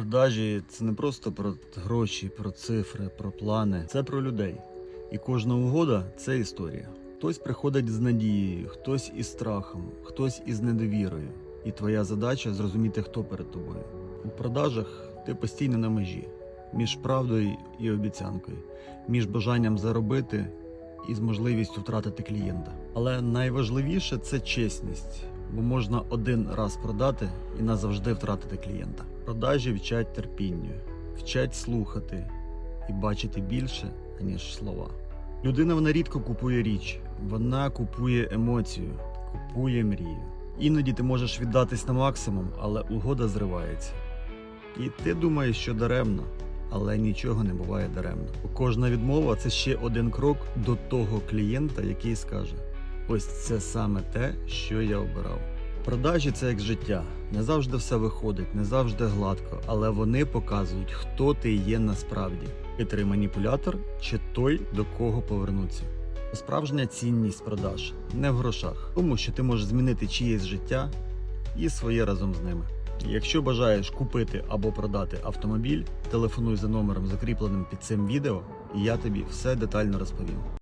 Продажі це не просто про гроші, про цифри, про плани. Це про людей. І кожна угода це історія. Хтось приходить з надією, хтось із страхом, хтось із недовірою. І твоя задача зрозуміти, хто перед тобою. У продажах ти постійно на межі між правдою і обіцянкою, між бажанням заробити і з можливістю втратити клієнта. Але найважливіше це чесність, бо можна один раз продати і назавжди втратити клієнта. Продажі вчать терпінню, вчать слухати і бачити більше, ніж слова. Людина вона рідко купує річ, вона купує емоцію, купує мрію. Іноді ти можеш віддатись на максимум, але угода зривається. І ти думаєш, що даремно, але нічого не буває даремно. Кожна відмова це ще один крок до того клієнта, який скаже: ось це саме те, що я обирав. Продажі це як життя. Не завжди все виходить, не завжди гладко, але вони показують, хто ти є насправді: хитрий маніпулятор чи той, до кого повернуться. Справжня цінність продаж не в грошах, тому що ти можеш змінити чиєсь життя і своє разом з ними. Якщо бажаєш купити або продати автомобіль, телефонуй за номером, закріпленим під цим відео, і я тобі все детально розповім.